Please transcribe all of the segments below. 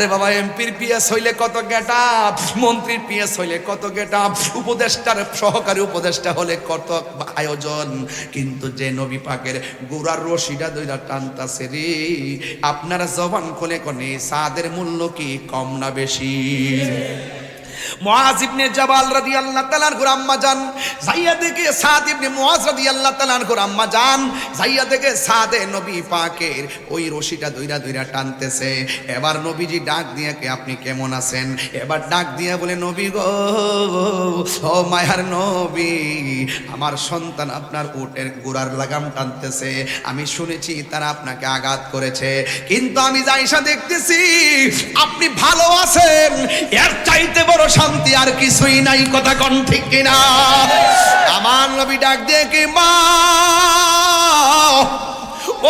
আরে বাবা, এমপির পিএস হইলে কত গেটা মন্ত্রীর পিএস হইলে কত গেটা উপদেষ্টার সহকারী উপদেষ্টা হলে কত আয়োজন? কিন্তু যে নবী পাকের গোড়ার রশিটা দইরা টানতাছে রে, আপনারা জবান কোলে কোনে, সাদের মূল্য কি? কম না বেশি? যাইয়া দেখে সাদ ইবনে যাইয়া দেখে সাদে নবী পাকের ওই রশিটা টানতেছে। এবার নবীজি ডাক দিয়ে কে, আপনি কেমন আছেন? এবার ডাক দিয়ে বলে, নবী গো, ও মায়ার নবী, আমার সন্তান আপনার উটের গোড়ার লাগাম টানতেছে। আমি শুনেছি তারা আপনাকে আঘাত করেছে। কিন্তু আমি যাইসা দেখতেছি, আপনি ভালো আছেন। এর চাইতে বড় শান্তি আর কিছুই নাই, কথা কন ঠিক কিনা? আমার নবী ডাক দিয়ে কি, মা,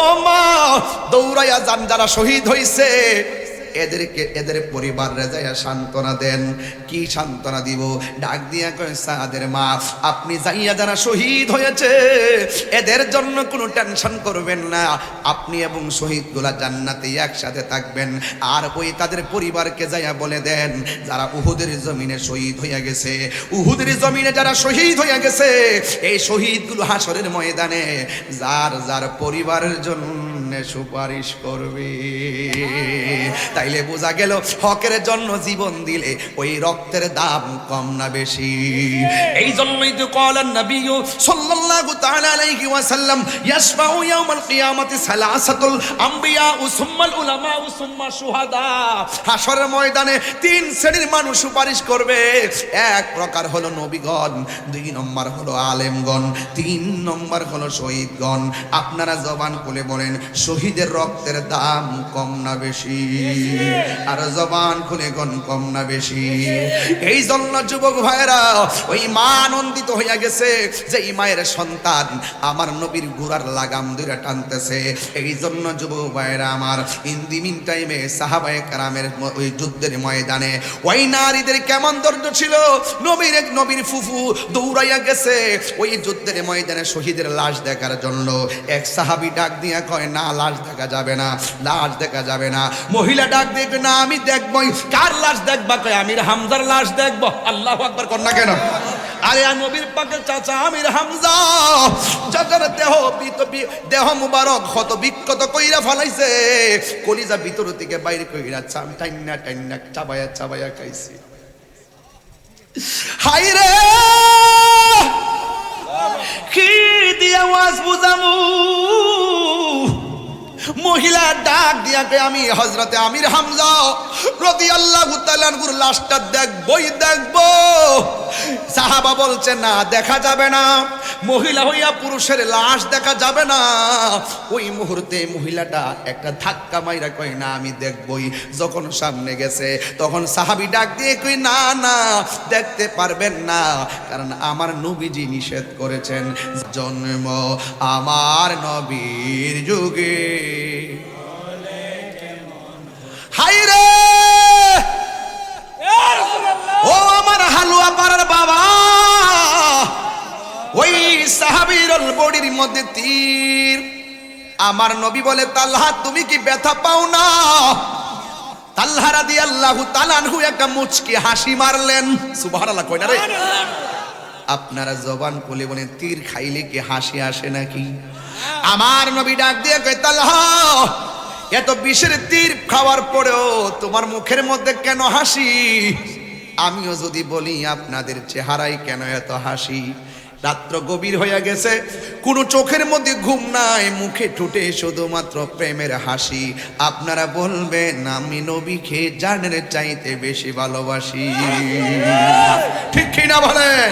ও মা, দৌড়াইয়া যান যারা শহীদ হইছে এদেরকে, এদের পরিবার রেজাইয়া সান্ত্বনা দেন। কি সান্ত্বনা দিব? ডাক দিয়া কয়, সাদের মা, আপনি যাইয়া যারা শহীদ হয়েছে, এদের জন্য কোনো টেনশন করবেন না। আপনি এবং শহীদগুলা জান্নাতে একসাথে থাকবেন। আর ওই তাদের পরিবারকে যাইয়া বলে দেন, যারা উহুদের জমিনে শহীদ হইয়া গেছে, উহুদের জমিনে যারা শহীদ হইয়া গেছে, এই শহীদগুলো হাসরের ময়দানে যার যার পরিবারের জন্য সুপারিশ করবে। তাইলে বোঝা গেল হকের জন্য জীবন দিলে ওই রক্তের দাম কম না বেশি। এই জন্যই তো কলেন নবী সাল্লাল্লাহু তাআলা আলাইহি ওয়াসাল্লাম ইয়াসফাউ ইয়াউমাল কিয়ামাতি সালাসাতুল আম্বিয়া ও সুম্মাল উলামা ও সুম্মা শুহাদা। হাশরের ময়দানে তিন শ্রেণির মানুষ সুপারিশ করবে। এক প্রকার হলো নবীগণ, দুই নম্বর হলো আলেমগণ, তিন নম্বর হলো শহীদগণ। আপনারা জবান খুলে বলেন, শহীদের রক্তের দাম কম না বেশি। আর জবান খুলে গণ কম না বেশি। এই জন্য যুবক ভাইরা ওই মা আনন্দিত হইয়া গেছে যে এই মায়ের সন্তান আমার নবীর গুড়ার লাগাম ধরে টানতেছে। এই জন্য যুবক ভাইরা আমার ইন্দি মিন টাইমে সাহাবায়ে কারামের ওই যুদ্ধের ময়দানে ওই নারীদের কেমন ধৈর্য ছিল? নবীর এক নবীর ফুফু দৌড়াইয়া গেছে ওই যুদ্ধের ময়দানে শহীদের লাশ দেখার জন্য। এক সাহাবি ডাক দিয়া কয়, না, লাশ দেখা যাবে না, লাশ দেখা যাবে না। মহিলা দিয়ে কয়, না আমি দেখবই কার লাশ দেখবা? কয় আমির হামজার লাশ দেখব। আল্লাহ আকবার কর না কেন? আরে নবীর পাকের চাচা আমির হামজা। চাচার দেহ দেহ মুবারক ক্ষত বিক্ষত কইরা ফলাইছে কলিজা ভিতর থেকে বাইরে কইরা চাম টাইনা টাইনা চাবায়া চাবায়া খাইছে। হাই রে! কি দিয়া ওয়াজ বুঝামু? মহিলা ডাক দিয়াকে আমি হজরতে আমির হামজা রদি আল্লাহ গুর লাশটা দেখবই, দেখব। সাহাবা বলছে, না, দেখা যাবে না। মহিলা হইয়া পুরুষের লাশ দেখা যাবে না। ওই মুহূর্তে মহিলাটা একটা ধাক্কা মাইরা কই না, আমি দেখবই। যখন সামনে গেছে, তখন সাহাবি ডাক দিয়ে কই না না, দেখতে পারবেন না। কারণ আমার নবীজি নিষেধ করেছেন, জন্ম আমার নবীর যুগে। হাই রে ও আমার হালুয়া পাড়ার বাবা! ওই সাহাবির বডির মধ্যে তীর। আমার নবী বলে, তাল্হা, তুমি কি ব্যথা পাও না? তাল্হা রাদি আল্লাহ তালানহু একটা মুচকি হাসি মারলেন। সুবহানাল্লাহ কই না রে? আপনারা জবান খুলে বলে, তীর খাইলে কি হাসি আসে নাকি? আমার নবী ডাক দিয়ে কই তাল্হা, এত বিষের তীর খাওয়ার পরেও তোমার মুখের মধ্যে কেন হাসি? আমিও যদি বলি, আপনাদের চেহারায় কেন এত হাসি? রাত্র গভীর হয়ে গেছে, কোনো চোখের মধ্যে ঘুম নাই, মুখে ঠুটে শুধুমাত্র প্রেমের হাসি। আপনারা বলবেন, আমি নবীকে জানের চাইতে বেশি ভালোবাসি। ঠিক কিনা বলেন?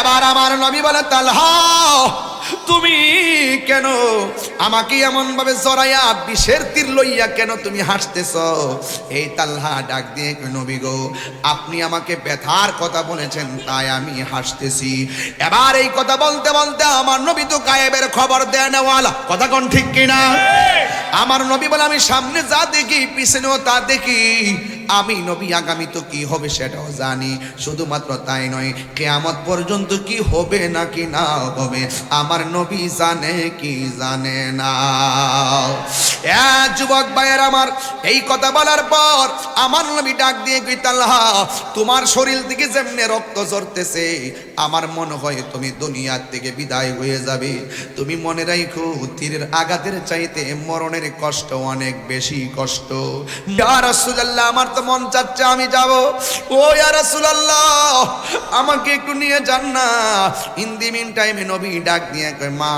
এবার আমার নবী বলে, তালহা তুমি কেন? আমাকে এমন ভাবে জড়াইয়া বিষের তীর লইয়া কেন তুমি হাসতেছ? এই তাল্হা ডাক দিয়ে কই, নবী গো আপনি আমাকে ব্যথার কথা বলেছেন তাই আমি হাসতেছি। এবার এই কথা বলতে বলতে আমার নবী তো গায়েবের খবর দেয় নেওয়ালা কথা কোন ঠিক কিনা? আমার নবী বলে আমি সামনে যা দেখি পিছনেও তা দেখি। আমি নবী আগামী তো কি হবে সেটাও জানি। শুধুমাত্র তাই নয় কেয়ামত পর্যন্ত কি হবে নাকি না হবে আমার নবী জানে কি জানে না। যুবক ভাইয়ের আমার, এই কথা বলার পর আমার নবী ডাক দিয়ে কই তোমার শরীর থেকে যেমনে রক্ত ঝরতেছে, আমার মনে হয় তুমি দুনিয়ার থেকে বিদায় হয়ে যাবে। তুমি মনে রাখো তীরের আঘাতের চাইতে মরণের কষ্ট অনেক বেশি কষ্ট। রাসূলুল্লাহ, আমার তো মন চাচ্ছে আমি যাব। ও রাসূলুল্লাহ, আমাকে একটু নিয়ে যান না। ইন দি মিন টাইমে নবী ডাক দিয়ে কয়, মা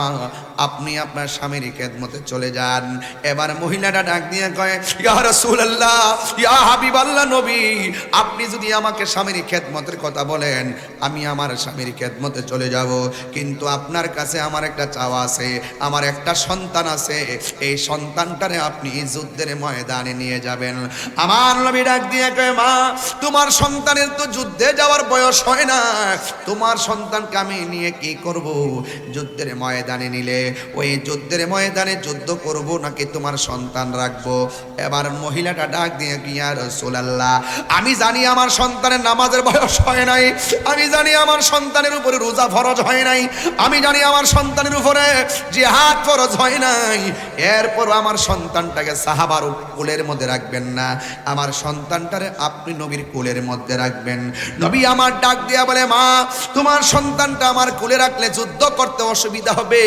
আপনি আপনার স্বামীর খেদমতে চলে যান। এবার মহিলাটা ডাক দিয়ে কয়, ইয়া রাসূলুল্লাহ, ইয়া হাবিবাল্লাহ নবী, আপনি যদি আমাকে স্বামীর খেদমতের কথা বলেন, আমি আমার স্বামীর খেদমতে চলে যাব। কিন্তু আপনার কাছে আমার একটা চাওয়া আছে, আমার একটা সন্তান আছে। এই সন্তানটারে আপনি যুদ্ধের ময়দানে নিয়ে যাবেন। আমার নবী ডাক দিয়ে কয়, মা, তোমার সন্তানের তো যুদ্ধে যাওয়ার বয়স হয় না। তোমার সন্তানকে আমি নিয়ে কি করব? যুদ্ধের ময়দানে নিলে ওই যুদ্ধের ময়দানে যুদ্ধ করব নাকি তোমার সন্তান রাখব? এবার মহিলাটা ডাক দিয়ে কি আর সোলাল্লাহ আমি জানি আমার সন্তানের নামাজের বয়স হয় নাই। আমি জানি আমার সন্তানের উপরে রোজা ফরজ হয় নাই। আমি জানি আমার সন্তানের উপরে জিহাদ ফরজ হয় নাই। এরপর আমার সন্তানটাকে সাহাবার কোলের মধ্যে রাখবেন না। আমার সন্তানটারে আপনি নবীর কোলের মধ্যে রাখবেন। নবী আমার ডাক দিয়া বলে, মা, তোমার সন্তানটা আমার কোলে রাখলে যুদ্ধ করতে অসুবিধা হবে।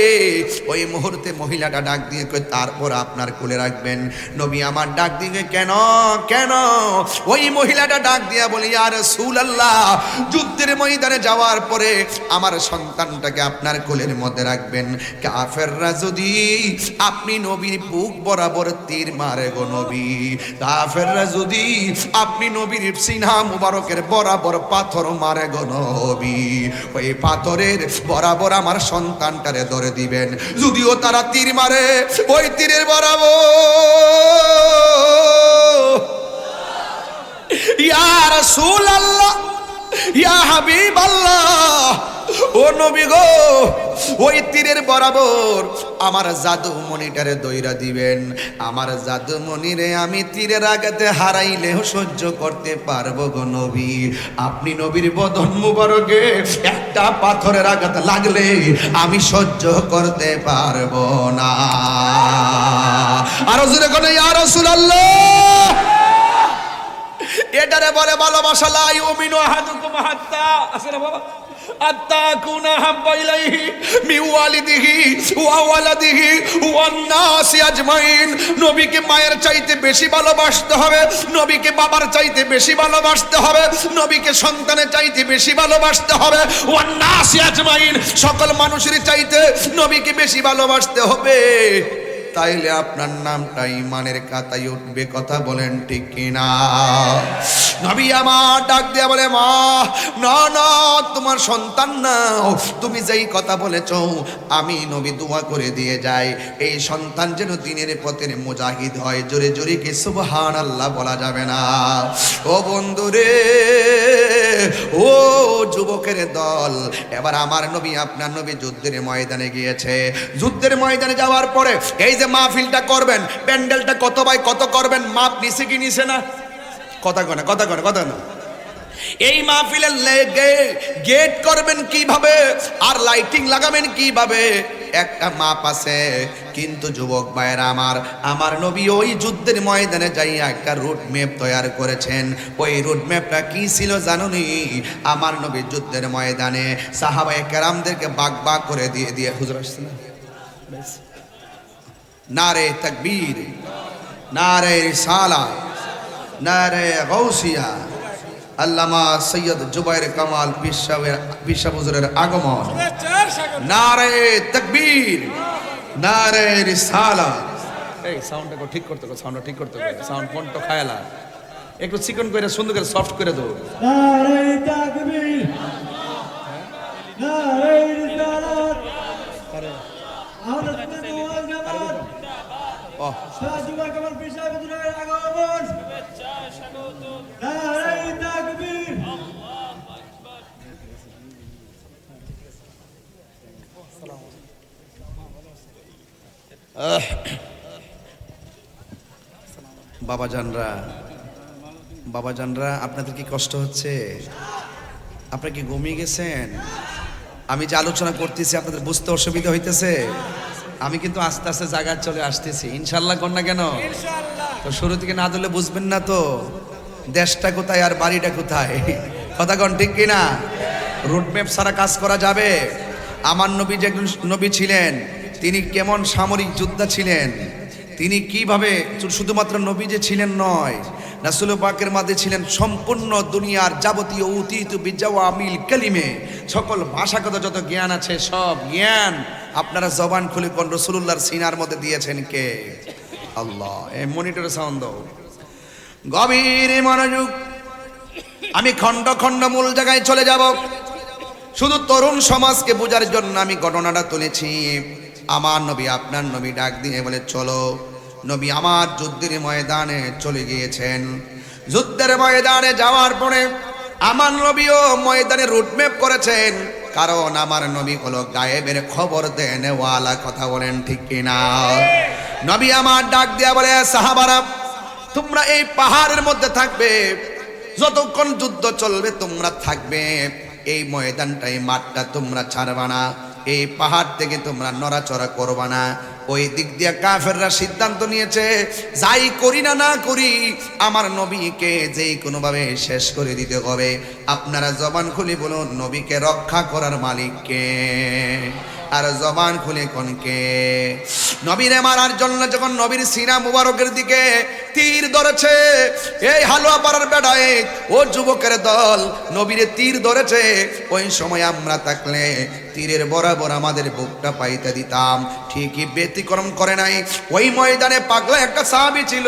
ওই মুহূর্তে মহিলাটা ডাক দিয়ে তারপর আপনার কোলে রাখবেন। নবী আমার ডাক দিয়ে কেন? কেন? ওই মহিলাটা ডাক দিয়া বলি আর সুল আল্লাহ যুদ্ধের ময়দানে যাওয়ার পরে আমার সন্তানটাকে আপনার কোলের মধ্যে রাখবেন। কাফেররা যদি আপনি নবীর বুক বরাবর তীর মারে গো নবী, কাফেররা যদি আপনি নবীর সিনহা মুবারকের বরাবর পাথর মারে গো নবী, ওই পাথরের বরাবর আমার সন্তানটারে ধরে দিবেন। যদিও তারা তীর মারে, ওই তীরের বরাবর। ইয়া রাসূলুল্লাহ, ইয়া হাবিবাল্লাহ, ও নবী গো, ওই তীরের বরাবর আমার জাদু মনিটারে দইরা দিবেন। আমার জাদু মনিরে আমি তীরের আগাতে হারাইলেও সহ্য করতে পারব গো নবী। আপনি নবীর বদন মুবারকে একটা পাথরের আঘাত লাগলে আমি সহ্য করতে পারব না। আরও জোরে কোনো, ইয়া রাসূলুল্লাহ। এটারে বলে ভালোবাসা লাই ওমিনু আহাদুকুম হাত্তা। আসলে বাবা আত্তা কুনা হাব্বা ইলাইহি মি ওয়ালিদিহি ওয়া ওয়ালাদিহি ওয়ান নাসি আজমাইন। নবীকে মায়ের চাইতে বেশি ভালোবাসতে হবে, নবীকে বাবার চাইতে বেশি ভালোবাসতে হবে, নবীকে সন্তানের চাইতে বেশি ভালোবাসতে হবে ওয়ান নাসি আজমাইন। সকল মানুষের চাইতে নবীকে বেশি ভালোবাসতে হবে। তাইলে আপনার নামটা ইমানের কাতায় উঠবে, কথা বলেন ঠিক কিনা? নবী আমার ডাক দিয়া বলে, মা, না না, তোমার সন্তান নাও, তুমি যেই কথা বলেছ, আমি নবী দোয়া করে দিয়ে যাই। এই সন্তান যেন দিনের পথের মুজাহিদ হয়, জোরে জোরে কে সুবহান আল্লাহ বলা যাবে না? ও বন্ধু রে ও যুবকের দল, এবার আমার নবী আপনার নবী যুদ্ধের ময়দানে গিয়েছে। যুদ্ধের ময়দানে যাওয়ার পরে, এই যে মাহফিলটা করবেন, প্যান্ডেলটা কত বাই কত করবেন, মাপ নিছে কি নিছে না? কথা কনে কথা কনে কথা না। এই মাহফিলের লেগে গেট করবেন কীভাবে আর লাইটিং লাগাবেন কীভাবে? একটা মাপ আছে, কিন্তু যুবক ভাইয়েরা আমার আমার নবী ওই যুদ্ধের ময়দানে যাই একটা রুট ম্যাপ তৈরি করেছেন। ওই রুট ম্যাপটা কি ছিল জানুনি? আমার নবী যুদ্ধের ময়দানে সাহাবায়ে কেরামদেরকে বাগ বাগ করে দিয়ে দিয়ে হুজুর আসছে না? নারে তকবীর নারে রিসালা নারে গৌসিয়া আল্লামা সৈয়দ জুবাইর কামাল বিশ্ববের বিশ্ববুজুরের আগমন। নারে তকবীর নারে রিসালা। এই সাউন্ডটা ঠিক করতে হবে সাউন্ডটা ঠিক করতে হবে সাউন্ড কোনটা খায়ালা একটু চিকন করে সুন্দর করে সফট করে দেবো নারে বাবা জানরা বাবা জানরা, আপনাদের কি কষ্ট হচ্ছে? আপনারা কি ঘুমিয়ে গেছেন? আমি যে আলোচনা করতেছি, আপনাদের বুঝতে অসুবিধা হইতেছে? আমি কিন্তু আস্তে আস্তে জায়গায় চলে আসতেছি। ইনশাল্লাহ কর না কেন? তো শুরু থেকে না দিলে বুঝবেন না তো দেশটা কোথায় আর বাড়িটা কোথায়? কথা কন ঠিক কিনা? রুটম্যাপ ছাড়া কাজ করা যাবে? আমার নবী যে একজন নবী ছিলেন তিনি কেমন সামরিক যোদ্ধা ছিলেন? তিনি কীভাবে শুধুমাত্র নবী যে ছিলেন নয় রাসুল পাকের মাঝে ছিলেন সম্পূর্ণ দুনিয়ার যাবতীয় অতীত বিজাওয়া আমিল কালিমে। সকল ভাষাগত যত জ্ঞান আছে, সব জ্ঞান আপনারা জবান খুলে কোন রসুল্লাহর সিনার মধ্যে দিয়েছেন কে? আল্লাহ। এই মনিটরে সাউন্ড গভীর মনোযোগ। আমি খণ্ড খণ্ড মূল জায়গায় চলে যাব। শুধু তরুণ সমাজকে বোঝার জন্য আমি ঘটনাটা তুলেছি। আমার নবী, আপনার নবী ডাক দিয়ে বলে, চলো। নবী আমার যুদ্ধের ময়দানে চলে গিয়েছেন। যুদ্ধের ময়দানে যাওয়ার পরে আমার নবীও ময়দানে রুটম্যাপ করেছেন। কারণ আমার নবী হলো গায়েবের খবর দেন ওয়ালা কথা বলেন ঠিক কিনা? নবী আমার ডাক দিয়া বলে, সাহাবারা, তোমরা এই পাহাড়ের মধ্যে থাকবে। যতক্ষণ যুদ্ধ চলবে তোমরা থাকবে। এই ময়দানটা এই মাঠটা তোমরা ছাড়বা না। এই পাহাড় থেকে তোমরা নড়াচড়া করবা না। ওই দিক দিয়ে কাফেররা সিদ্ধান্ত নিয়েছে, যাই করি না না করি, আমার নবীকে যেই কোনোভাবে শেষ করে দিতে হবে। আপনারা জবান খুলে বলুন, নবীকে রক্ষা করার মালিককে আর জবান খুলে কোনকে নবীরে মারার জন্য যখন নবীর সিনা মুবারকের দিকে তীর ধরেছে, এই হালুয়া পাড়ার বেড়ায় ও যুবকের দল নবীরে তীর ধরেছে, ওই সময় আমরা থাকলে তীরের বরাবর আমাদের বুকটা পাইতে দিতাম। ঠিকই ব্যতিক্রম করে নাই। ওই ময়দানে পাগলা একটা সাহাবি ছিল।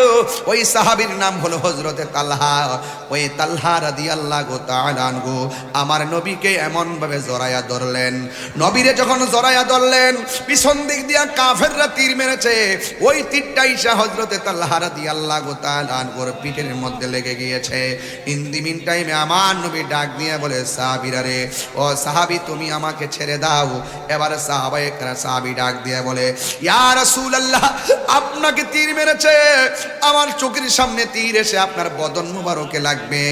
ওই সাহাবির নাম হলো হজরতে তাল্হা। ওই তাল্হা রাদি আল্লাহ গো তালান গো আমার নবীকে এমন ভাবে জড়াইয়া ধরলেন। নবীরে যখন জড়াইয়া ধরলেন, পিছন দিক দিয়া কাফেররা তীর মেরেছে। ওই তীরটা ইসা হজরতে তাল্লাহ রাদি আল্লাহ গো তালান গোর পিঠের মধ্যে লেগে গিয়েছে। ইন্দি মিন টাইমে আমার নবী ডাক দিয়ে বলে, সাহাবিরা রে, ও সাহাবি, তুমি আমাকে ছেড়ে দাও। এবারে সাহাবাই সাহাবি ডাক দিয়ে বলে, ইয়া আপনাকে তীর মেরেছে। আমার চোখের সামনে তীর এসে আপনার বদন মুবারকে লাগবে।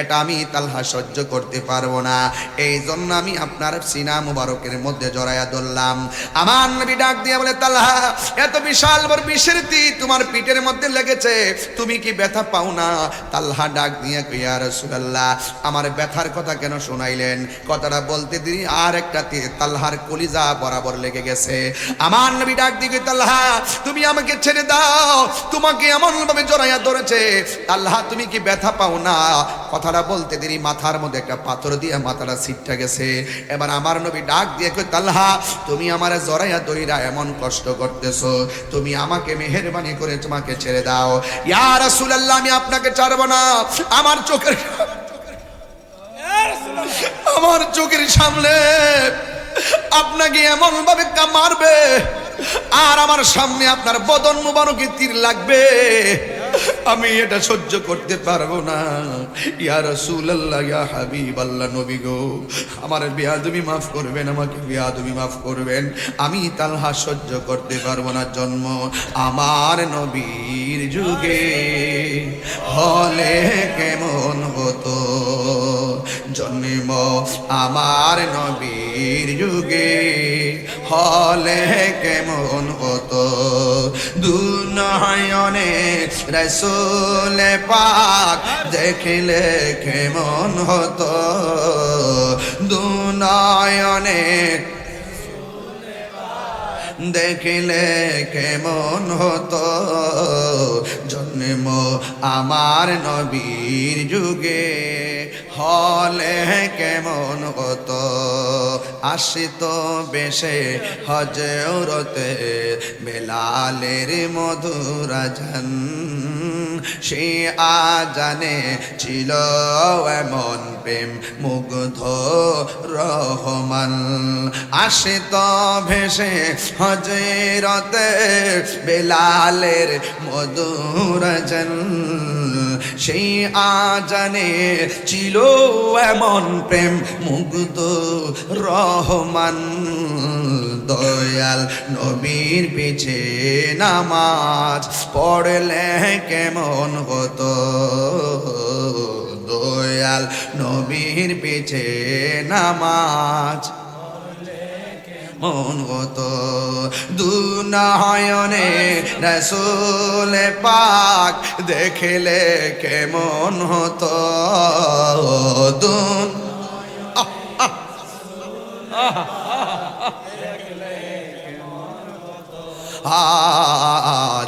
এটা আমি তালহা সহ্য করতে পারব না। এই জন্য আমি আপনার সিনা মুবারকের মধ্যে জড়াইয়া ধরলাম। আমার নবী ডাক দিয়ে বলে, তালহা, এত বিশাল বড় বিষের তীর তোমার পিঠের মধ্যে লেগেছে। তুমি কি ব্যথা পাও না? তালহা ডাক দিয়ে কইয়া রাসূলুল্লাহ আমার ব্যথার কথা কেন শোনাইলেন? কথাটা বলতে দিই আর একটা তালহার কলিজা বরাবর লেগে গেছে। আমার নবী ডাক দিকে তালহা, তুমি আমাকে ছেড়ে দাও, তোমাকে এমন ভাবে জড়াইয়া ধরেছে। তালহা, তুমি কি ব্যথা পাও না? কথাটা বলতে দেরি, মাথার মধ্যে একটা পাথর দিয়ে মাথাটা সিটটা গেছে। এবার আমার নবী ডাক দিয়ে কই তালহা, তুমি আমার জড়াইয়া দইরা এমন কষ্ট করতেছো, তুমি আমাকে মেহেরবানি করে তোমাকে ছেড়ে দাও। ইয়া রাসূলুল্লাহ, আমি আপনাকে ছাড়বো না। আমার চোখের আমার চোখের সামনে আপনাকে এমন ভাবে মারবে আর আমার সামনে আপনার বদন মুবারকে তীর লাগবে। আমি এটা সহ্য করতে পারব না। ইয়া রাসূলুল্লাহ, ইয়া হাবিবাল্লাহ, নবী গো, আমার বিয়াদবি মাফ করবেন, আমাকে বিয়াদবি মাফ করবেন। আমি তালহা সহ্য করতে পারব না, জন্ম আমার নবীর যুগে। হলে কেমন হতো? জন্ম আমার নবীর যুগে। হলে কেমন হতো? দুনয়নে রসুল পাক দেখিলে কেমন হতো? দুনয়নে দেখিলে কেমন হতো? জন্ম আমার নবীর যুগে হলে কেমন হত? আসিত বেশে হজরতে বেলালের মধুরাজন সে আজানে ছিল এমন প্রেম মুগ্ধ রহমান। আসে তো ভেসে হজরতে বেলালের মধুরাজন সেই আজানে ছিল এমন প্রেম মুগ্ধ রহমান। দয়াল নবীর পিছে নামাজ পড়লে কেমন হতো দয়াল, নবীর পিছে নামাজ। মন হতো দুনায়নে রসুল পাক দেখলে কেমন হতো দুন আজ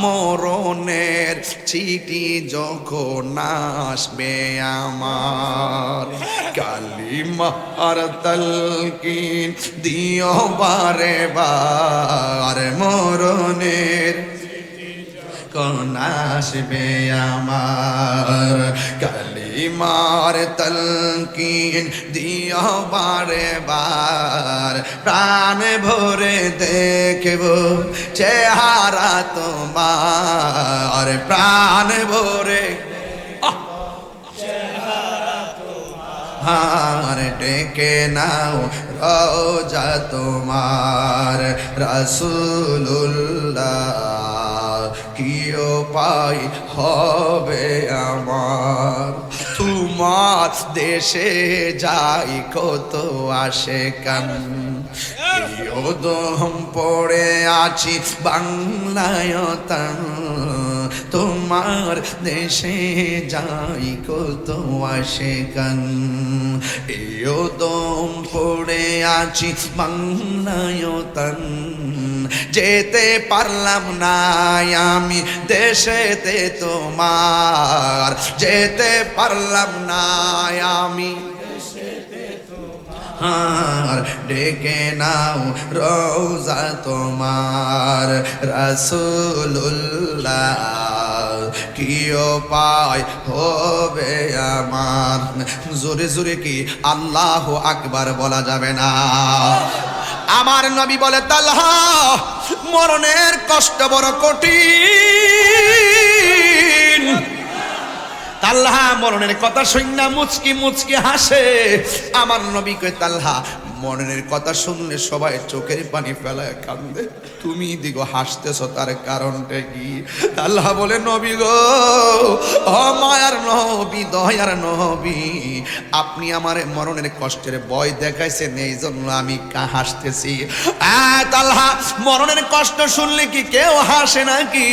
মরণের চিঠি যখন আসবে আমার কালিমার তলকিন দিও বারে বার। মরণের কোন আসবে আমার কালিমার তলকিন দিও বারে বার। প্রাণ ভরে দেখব চেহারা তোমার। প্রাণ ভরে হার ডেকে নাও রোজা তোমার। রসুল্লাহ কি পাই হবে আমার? তোমার দেশে যাই কত আসে কান দম পড়ে আছি বাংলায় তান তোমার দেশে যাই কত আসে কান এও দম পড়ে আছি বাংলায় তান যেতে পারলাম না আমি দেশেতে তোমার। যেতে পারলাম না আমি। আর ডেকে নাও রোজা তোমার। রসুল্লাহ কিও পায় হবে আমার। জোরে জোরে কি আল্লাহ আকবার বলা যাবে না? আমার নবী বলে, তালহা, মরণের কষ্ট বড় কঠিন। তাল্লাহা মরণের কথা শুননা মুচকি মুচকি হাসে। আমার নবী কয় তাল্লাহা মরণের কথা শুনলে সবাই চোখের পানি ফেলায় কান্দে। তুমি দিগো হাসতেছ তার কারণটা কি? আল্লাহ বলে নবী গো ও মায়ার নবী দয়ার নবী আপনি আমার মরণের কষ্টের ভয় দেখাইছেন এই জন্য আমি কা হাসতেছি। আহ, তাল্লাহা মরণের কষ্ট শুনলে কি কেউ হাসে নাকি?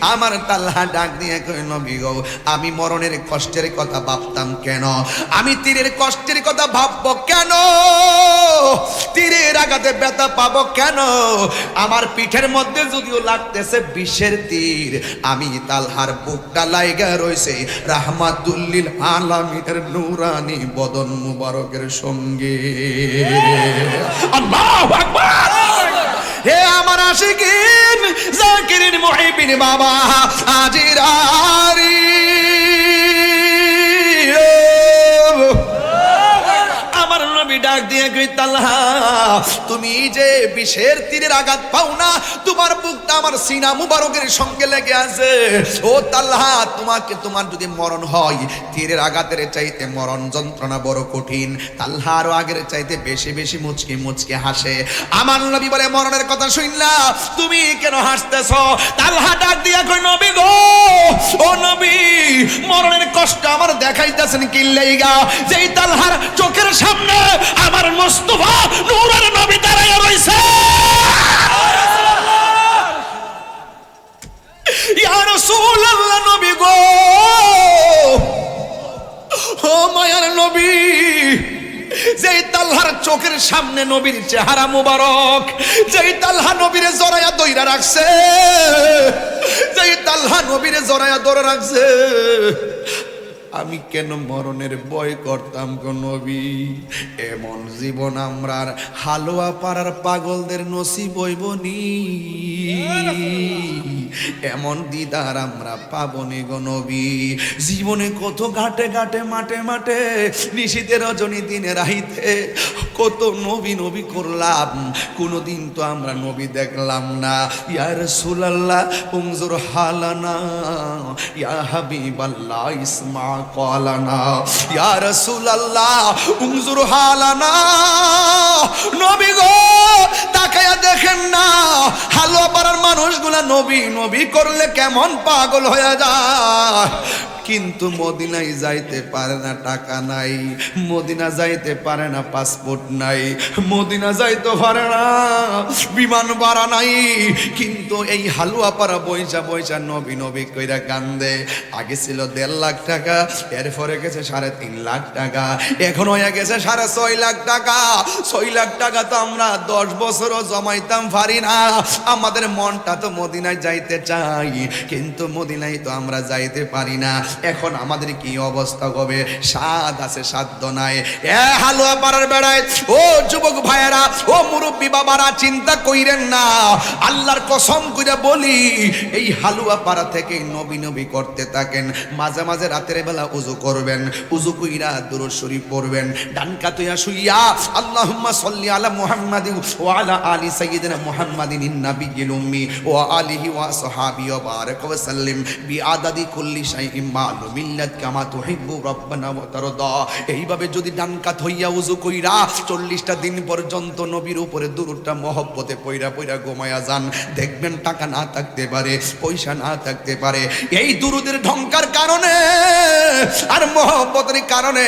আমার তাল্লাহা ডাক দিয়ে কই নবী গো আমি মরণের কষ্টের কথা ভাবতাম কেন? আমি তীরের কষ্টের কথা ভাববো কেন? তীরের আঘাতে ব্যথা পাবো কেন? আমার পিঠের মধ্যে যদিও লাগতেছে বিষের তীর, আমি তালহার বুকটা লাইগা রয়েছে রাহমাতুল্লিল আলামিনের নুরানি বদন মুবারকের সঙ্গে। আল্লাহু আকবার! হে আমার আশিকিন, জাকিরিন, মুহিবিন বাবা আজিরারি ডাক দিয়ে তাল্লাহা তুমি যে বিষের তীরের আঘাত পাও না, তোমার বুকটা আমার সিনা মুবারকের সঙ্গে লেগে আছে। ও তাল্লাহা, তোমাকে তোমার যদি মরণ হয়, তীরের আঘাতের চাইতে মরণ যন্ত্রণা বড় কঠিন। তাল্লাহা আরও আগের চাইতে বেশি বেশি মুচকি মুচকি হাসে। আমার নবী বলে, মরণের কথা শুনলা তুমি কেন হাসতেছ? তাল্লাহা ডাক দিয়া কই নবী গো, ও নবী, মরণের কষ্ট আমার দেখাইতেছেন কিল্লাইগা যেই তালহার চোখের সামনে আমার মোস্তফা নূরের নবী দাঁড়াইয়া রইছে। ইয়া রাসূলুল্লাহ নবী গো। ও মায়ার নবী, যেই তালহার চোখের সামনে নবীর চেহারা মুবারক, যেই তালহা নবীর জরায়া দইরা রাখছে, যেই তালহা নবীর জরায়া ধরে রাখছে আমি কেন মরণের ভয় করতাম গো নবী? এমন জীবন আমরার হালুয়া পাড়ার পাগলদের নসিব হইবনি এমন দিদার আমরা পাবনি গো নবী। জীবনে কত ঘাটে ঘাটে, মাঠে মাঠে নিশীতে রজনী দিনে রাহিতে কত নবী নবী করলাম। কোনোদিন তো আমরা নবী দেখলাম না। ইয়ার সুলাল্লাহ হালানা, ইয়া হাবিবাল্লাহ ইসমা হালানা। নবী গো দেখেন না, হালুয়া পাড়ার মানুষগুলা নবী নবী করলে কেমন পাগল হয়ে যায়। কিন্তু মদিনায় যাইতে পারে না টাকা নাই। মদিনা যাইতে পারে না পাসপোর্ট নাই। মদিনা যাইতে পারে না বিমান ভাড়া নাই। কিন্তু এই হালুয়া পাড়া বইসা বইসা নবী নবী কইরা কান্দে। আগে ছিল দেড় লাখ টাকা, এরপরে গেছে সাড়ে তিন লাখ টাকা। এখন হয়ে গেছে সাড়ে ছয় লাখ টাকা। ছয় লাখ টাকা তো আমরা দশ বছরও জমাইতাম পারি না। আমাদের মনটা তো মদিনায় যাইতে চাই, কিন্তু মদিনায় তো আমরা যাইতে পারি না। এখন আমাদের কি অবস্থা হবে স্বাদ আছে সাধ্য নাই। এ হালুয়া পাড়ার বেড়ায়, ও যুবক ভাইয়েরা, ও মুরব্বী বাবারা, চিন্তা কইরেন না। আল্লাহর কসম করে বলি, এই হালুয়া পাড়া থেকে নবী নবী করতে থাকেন। মাঝে মাঝে রাতের বেলা উজু করবেন, উজু কইরা দুরূদ শরীফ পড়বেন। ডান কাতুয়া শুইয়া, আল্লাহুম্মা সাল্লি আলা মুহাম্মাদিন ওয়া আলা আলি সাইয়্যিদিনা মুহাম্মাদিন নাবিয়্যিল উম্মি ওয়া আলিহি ওয়া সাহাবি ওয়া বারাক ওয়া সাল্লিম। বিআদাদি কুল্লি শাইইন মালুমিন লাক কামা তুহিব্বু রাব্বানা ওয়া তারদা। এইভাবে যদি ডান কাত হইয়া উজু কইরা 40টা দিন পর্যন্ত নবীর উপরে দুরুদটা, মহব্বতে পইরা পইরা ঘুমায়া যান। দেখবেন টাকা না থাকতে পারে, পয়সা না থাকতে পারে। এই দুরুদের ঢংকার কারণে আর মহব্বতের কারণে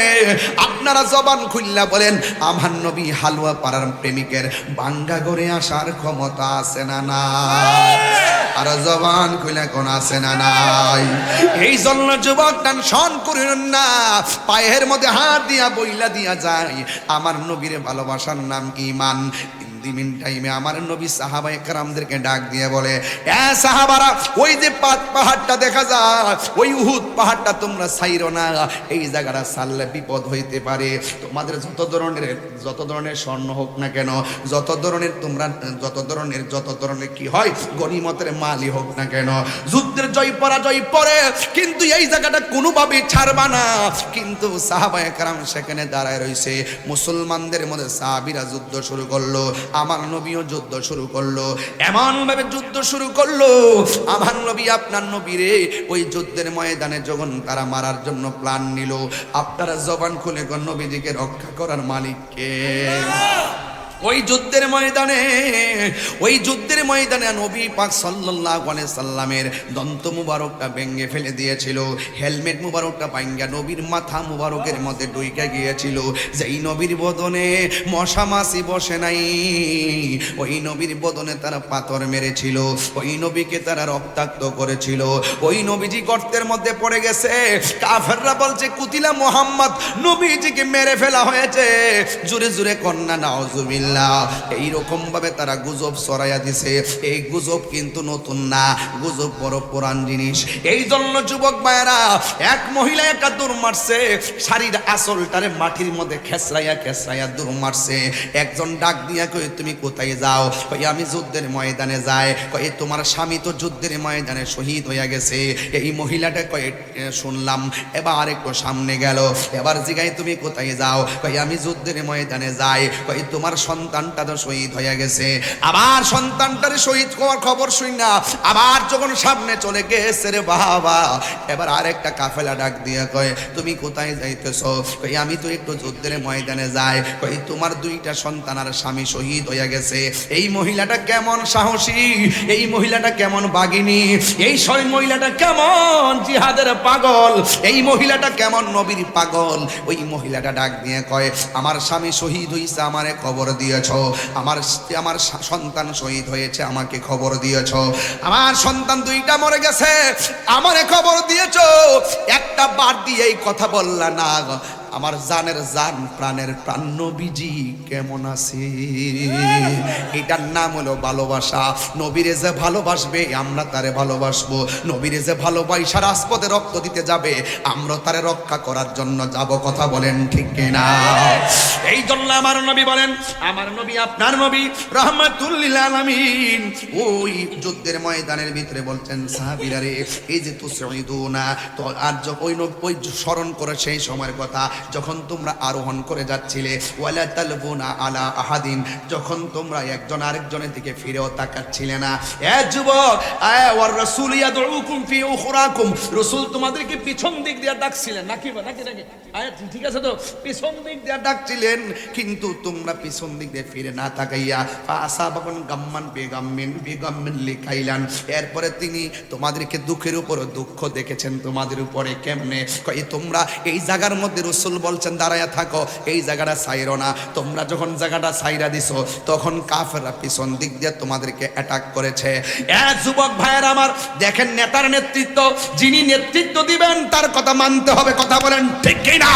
আপনারা জবান খুললা বলেন, আমার নবী হালুয়া পাড়ার প্রেমিকের বাঙ্গা আসার ক্ষমতা আছে না নাই? আর জবান খুলে কোন আছে না নাই? এই জন্য যুবক টেনশন করেন না, পায়ের মধ্যে হাত দিয়া বইলা দিয়া যায়। আমার নবীরে ভালোবাসার নাম ইমান দিমিন টাইমে আমার নবী সাহাবা একরামদেরকে ডাক দিয়ে বলে, এ সাহাবারা, ওই যে পাত পাহাড়টা দেখা যায়, ওই উহুদ পাহাড়টা তোমরা ছাইরো না। এই জায়গাটা ছাড়লে বিপদ হইতে পারে। তোমাদের যত ধরনের যত ধরনের স্বর্ণ হোক না কেন, যত ধরনের তোমরা, যত ধরনের যত ধরনের কি হয়, গনিমতের মালই হোক না কেন, যুদ্ধের জয় পরাজয় পরে কিন্তু এই জায়গাটা কোনোভাবে ছাড়বা না। কিন্তু সাহাবা একরাম সেখানে দাঁড়ায় রইছে। মুসলমানদের মধ্যে সাহাবিরা যুদ্ধ শুরু করল। আমার নবীও যুদ্ধ শুরু করল এমন ভাবে যুদ্ধ শুরু করল, আমার নবী আপনার নবীরে ওই যুদ্ধের ময়দানে যখন তারা মারার জন্য প্ল্যান নিল, আপনারা জবান খুলে নবীজিকে রক্ষা করার মালিককে। ওই যুদ্ধের ময়দানে, ওই যুদ্ধের ময়দানে নবী পাক সাল্লাল্লাহু আলাইহি সাল্লামের দন্ত মুবারকটা ভেঙে ফেলে দিয়েছিল, হেলমেট মুবারকটা ভাঙ্গা নবীর মাথা মুবারকের মধ্যে ডুইকা গিয়েছিল। যেই নবীর বদনে মশা মাছি বসে নাই, ওই নবীর বদনে তারা পাথর মেরেছিল, ওই নবীকে তারা রক্তাক্ত করেছিল। ওই নবীজি গর্তের মধ্যে পড়ে গেছে, কাফেররা বলছে, কুতিলা মোহাম্মদ, নবীজিকে মেরে ফেলা হয়েছে। জুরে জুরে কন্যা নাওজুবিল্লাহ এইরকম ভাবে তারা গুজব ছড়াইয়া দিছে। এই গুজব কিন্তু নতুন না। গুজব বড় পুরান জিনিস। এই জন্য যুবক ভাইয়েরা, এক মহিলা একটা দূর মারছে, শাড়ির আসলটারে মাটির মধ্যে খেসরাইয়া খেসরাইয়া দূর মারছে। একজন ডাক দিয়া কই তুমি কোথায় যাও? কই আমি যুদ্ধের ময়দানে যাই। কই তোমার স্বামী তো যুদ্ধের ময়দানে শহীদ হইয়া গেছে। এই মহিলাটা কয়ে শুনলাম। এবার একটু সামনে গেল। এবার জিগাই তুমি কোথায় যাও? কই আমি যুদ্ধের ময়দানে যাই। কই তোমার সন্তানটা তো শহীদ হয়ে গেছে। আবার সন্তানটার শহীদ হওয়ার খবর শুই না। আবার যখন সামনে চলে গেছে রে বাবা, এবার আরেকটা কাফেলা ডাক দিয়ে কয়, তুমি কোথায় যাইতেছো? কই আমি তো একটু যুদ্ধের ময়দানে যাই। কই তোমার দুইটা সন্তান আর স্বামী শহীদ হয়ে গেছে। এই মহিলাটা কেমন সাহসী? এই মহিলাটা কেমন বাগিনী? এই সই মহিলাটা কেমন জিহাদের পাগল? এই মহিলাটা কেমন নবীর পাগল? ওই মহিলাটা ডাক দিয়ে কয়, আমার স্বামী শহীদ হইছে, আমারে খবর দিয়েছ। আমার আমার সন্তান শহীদ হয়েছে, আমাকে খবর দিয়েছ। আমার সন্তান দুইটা মরে গেছে, আমারে খবর দিয়েছ। একটা বার দিয়ে এই কথা বললা না আমার জানের জান, প্রাণের প্রাণ, নবীজি কেমন আছে? এটার নাম হলো ভালোবাসা। নবীরে যে ভালোবাসবে, আমরা তারে ভালোবাসবো। নবীরে যে ভালোবাসা রাজপথে রক্ত দিতে যাবে, আমরা তারে রক্ষা করার জন্য যাব। কথা বলেন ঠিক কিনা? এই জন্য আমার নবী বলেন, আমার নবী আপনার নবী, রহমাতুল্লিল আলামিন। ওই যুদ্ধের ময়দানের ভিতরে বলছেন, সাহাবীরা রে, এই যে তুসঈদুনা, তো আর ওই ওই স্মরণ করে সেই সময়ের কথা। যখন তোমরা আরোহণ করে যাচ্ছিলে, ওয়ালা তালবুনা আলা আহাদিন, যখন তোমরা একজন আরেকজনের দিকে ফিরেও তাকাচ্ছিলে না। এ যুবক ফি উখরাকুম। তোমাদেরকে পিছন দিক দিয়ে ডাকছিলেন। নাকি নাকি নাকি? ঠিক আছে তো, পিছন দিক দিয়ে ডাকছিলেন, কিন্তু তোমরা পিছন দিক দিয়ে ফিরে না তাকাইয়া গাম্মান বেগাম্মিন বেগাম্মিন লিখাইলান এরপরে তিনি তোমাদেরকে দুঃখের উপর দুঃখ দেখেছেন তোমাদের উপরে কেমনে? তোমরা এই জায়গার মধ্যে রসুল বলছেন, দাঁড়ায়া থাকো, এই জায়গাটা সাইরো না। তোমরা যখন জায়গাটা সাইরা দিছো, তখন কাফেররা পিছন দিক দিয়ে তোমাদেরকে অ্যাটাক করেছে। যুবক ভাইয়ের আমার, দেখেন নেতার নেতৃত্ব, যিনি নেতৃত্ব দিবেন, তার কথা মানতে হবে, কথা বলেন ঠিক না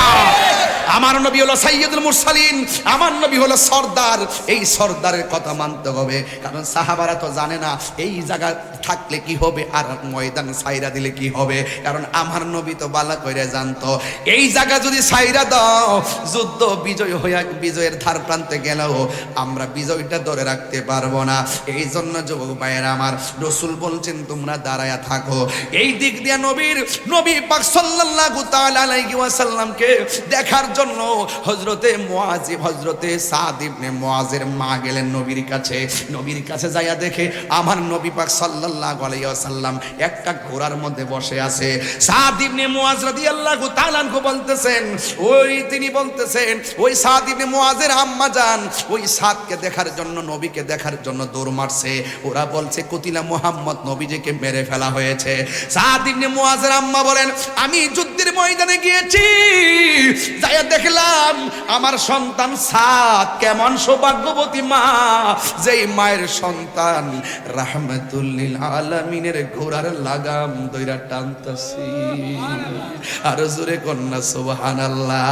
আমার নবী হলো সাইয়দুল মুরসালিন, আমার নবী হলো সর্দার। এই সর্দারের কথা মানতে হবে, কারণ সাহাবারা তো জানে না, এই জায়গা থাকলে কি হবে আর ময়দান সাইরা দিলে কি হবে? কারণ আমার নবী তো বালা করে জানতো, এই জায়গা যদি সাইরা দাও। যুদ্ধ বিজয় হইয়া বিজয়ের ধার প্রান্তে গেলেও আমরা বিজয়টা ধরে রাখতে পারব না। এই জন্য যুবক ভাইয়েরা আমার রসুল বলছেন, তোমরা দাঁড়ায়া থাকো। এই দিক দিয়ে নবীর, নবী পাক সাল্লাল্লাহু তাআলা আলাইহি ওয়াসাল্লামকে দেখার জন্য হযরতে মুআজিব হযরতে সাদ ইবনে মুআজের মা গেলেন নবীর কাছে। নবীর কাছে যাইয়া দেখে আমার নবী পাক সাল্লাল্লাহু আলাইহি ওয়াসাল্লাম একটা ঘোড়ার মধ্যে বসে আছে। সাদ ইবনে মুআজ রাদিয়াল্লাহু তাআলা বলতেছেন ওই তিনি বলতেছেন, ওই সাদ ইবনে মুআজের আম্মা যান, ওই সাদকে দেখার জন্য, নবীকে দেখার জন্য দৌড় মারছে। ওরা বলছে, কুতিলা মুহাম্মদ নবীজিকে মেরে ফেলা হয়েছে। সাদ ইবনে মুআজের আম্মা বলেন, আমি যুদ্ধের ময়দানে গিয়েছি, যাইয়া দেখলাম আমার সন্তান সাদ, কেমন সৌভাগ্যবতী মা, যেই মায়ের সন্তান রাহমাতুল্লিল আলামিনের ঘোড়ার লাগাম দইরা টানতাছি। আর জোরে কন্যা, সুবহানাল্লাহ। আল্লাহ।